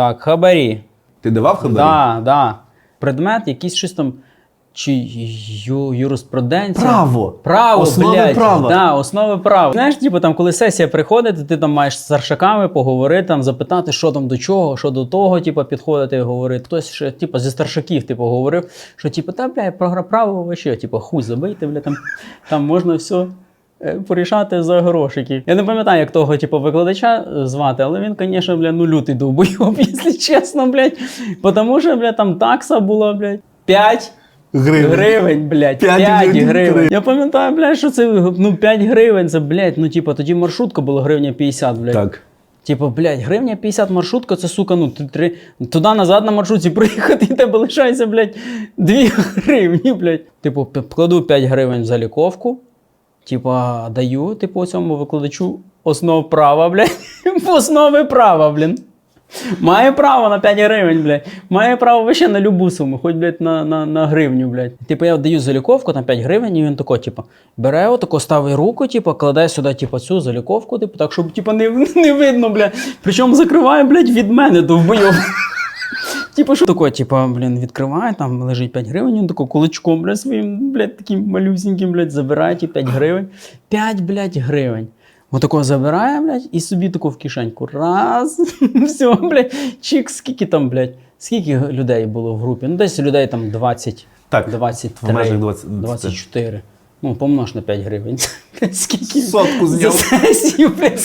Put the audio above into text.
Так, хабарі. Ти давав хабарі? Да, да. Предмет, якийсь щось там. Чи ю, юриспруденція? Право. Право, Основи блядь. права. Да, основи права. Знаєш, типу, там, коли сесія приходить, ти там маєш з старшаками поговорити, там, запитати, що там до чого, що до того, типу, підходити і говорити. Хтось ще, типу, зі старшаків, типу, говорив, що типу, та, бля, про право вообще, типу, хуй забийте, бля, там, там можна все. Е, Порішати за грошики. Я не пам'ятаю, як того, типу, викладача звати, але він, звісно, бля, ну лютий довбойоб, якщо чесно, блядь. Тому що, бля, там такса була, блядь, 5 Гривень. Гривень, блядь, 5, П'ять гривень. гривень. Я пам'ятаю, блядь, що це ну 5 гривень, це, блядь, ну типу, тоді маршрутка була гривня 50, блядь. Так. Типу, блядь, гривня 50 маршрутка, це сука, ну три туди назад на маршрутці приїхати, і тебе лишається, блядь, 2 гривні, блядь. Типу, кладу 5 гривень в заліковку, типа, даю, типу, цьому викладачу основ права, блядь, основи права, блін. Має право на 5 гривень, блядь. Має право вообще на любу суму, хоч, блядь, на, на, на гривню, блядь. Типу, я даю заліковку на 5 гривень, і він тако, типу, бере отако, ставить руку, типу, кладе сюди, типу, цю заліковку, типу, так, щоб, типу, не, не видно, блядь. Причому закриває, блядь, від мене довбойов. Типу, що таке, типу, блін, відкриває, там лежить 5 гривень, він тако кулачком, блядь, своїм, блядь, таким малюсіньким, блядь, забирає ті 5 гривень. 5, блядь, гривень. Отако забирає, блядь, і собі тако в кишеньку. Раз, все, блядь, чик, скільки там, блядь, скільки людей було в групі? Ну, десь людей там 20, Так, 23, в межах 20, 24. Ну, помнож на 5 гривень. Скільки Сотку за сесію, блядь,